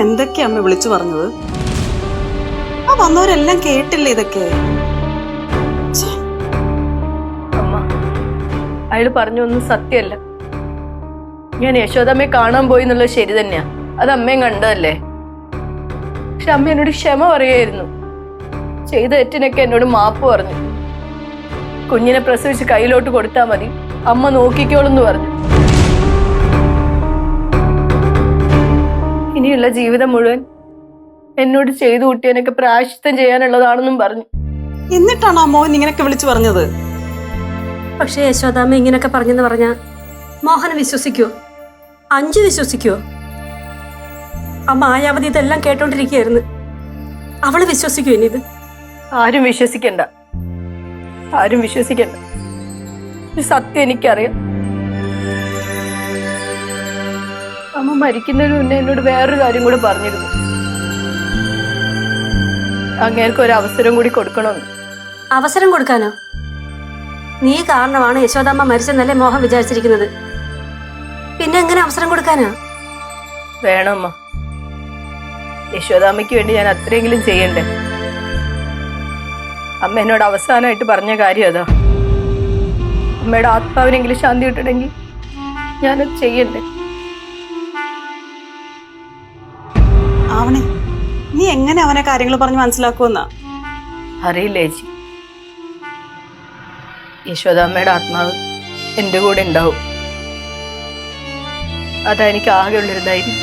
എന്തൊക്കെയാ അമ്മ വിളിച്ചു പറഞ്ഞത്? ആ വന്നവരെല്ലാം കേട്ടില്ലേ ഇതൊക്കെ? അയാൾ പറഞ്ഞൊന്നും സത്യമല്ല. ഞാൻ യശോദമ്മയെ കാണാൻ പോയി എന്നുള്ളത് ശരി തന്നെയാ. അത് അമ്മയും കണ്ടതല്ലേ? പക്ഷെ അമ്മ എന്നോട് ക്ഷമ പറയായിരുന്നു. ചെയ്ത തെറ്റിനൊക്കെ എന്നോട് മാപ്പ് പറഞ്ഞു. കുഞ്ഞിനെ പ്രസവിച്ച് കയ്യിലോട്ട് കൊടുത്താൽ മതി. അമ്മ നോക്കിക്കോളെന്ന് പറഞ്ഞു. ഇനിയുള്ള ജീവിതം മുഴുവൻ എന്നോട് ചെയ്തു കൂട്ടിയനൊക്കെ പ്രായശ്ചിത്തം ചെയ്യാനുള്ളതാണെന്നും പറഞ്ഞു. എന്നിട്ടാണോ ആ മോഹൻ ഇങ്ങനെയൊക്കെ വിളിച്ചു പറഞ്ഞത്? പക്ഷേ യശോദാമ്മ ഇങ്ങനെയൊക്കെ പറഞ്ഞെന്ന് പറഞ്ഞ മോഹൻ വിശ്വസിക്കുവോ അഞ്ചു വിശ്വസിക്കുവോ ആ മായാവതി ഇതെല്ലാം കേട്ടോണ്ടിരിക്കുകയായിരുന്നു. അവൾ വിശ്വസിക്കുവോ ഇനി ഇത്? ആരും വിശ്വസിക്കണ്ട. ആരും വിശ്വസിക്കണ്ട. ഈ സത്യം എനിക്കറിയാം. അമ്മ മരിക്കുന്നതിന് മുന്നേ എന്നോട് വേറൊരു കാര്യം കൂടെ പറഞ്ഞിരുന്നു. അങ്ങേർക്ക് ഒരു അവസരം കൂടി കൊടുക്കണമെന്ന്. അവസരം കൊടുക്കാനോ? നീ കാരണമാണ് യശോദാമ്മ മരിച്ചെന്നല്ലേ മോഹൻ വിചാരിച്ചിരിക്കുന്നത്. പിന്നെ എങ്ങനെ അവസരം കൊടുക്കാനാ? വേണം അമ്മ യശോദാമ്മയ്ക്ക് വേണ്ടി ഞാൻ അത്രയെങ്കിലും ചെയ്യണ്ടേ? അമ്മ എന്നോട് അവസാനമായിട്ട് പറഞ്ഞ കാര്യം അതാ. അമ്മയുടെ ആത്മാവിനെങ്കിലും ശാന്തി കിട്ടണമെങ്കിൽ ഞാനത് ചെയ്യണ്ടേ? ആവണേ നീ എങ്ങനെ അവനെ കാര്യങ്ങൾ പറഞ്ഞ് മനസ്സിലാക്കുമെന്നാ അറിയില്ല ചേച്ചി. യശോദാമ്മയുടെ ആത്മാവ് എന്റെ കൂടെ ഉണ്ടാവും. അതാ എനിക്ക് ആകെ ഉള്ളൊരു ധൈര്യം.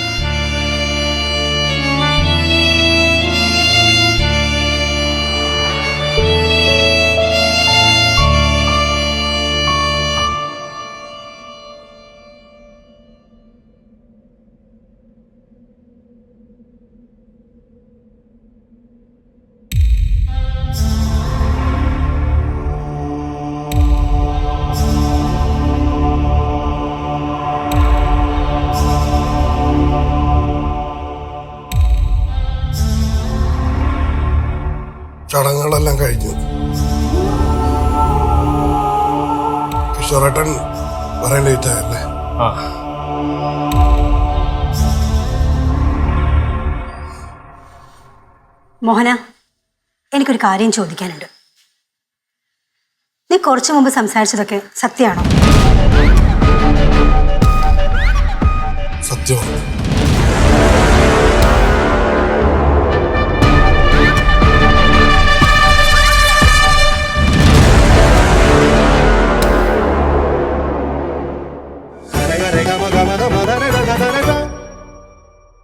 ചടങ്ങുകളെല്ലാം കഴിഞ്ഞു. കിഷോറേട്ടൻ പറയാൻ ലേറ്റ് ആയല്ലേ ആ. മോഹന എനിക്കൊരു കാര്യം ചോദിക്കാനുണ്ട്. നീ കുറച്ചു മുമ്പ് സംസാരിച്ചതൊക്കെ സത്യമാണോ? സത്യമാണ്.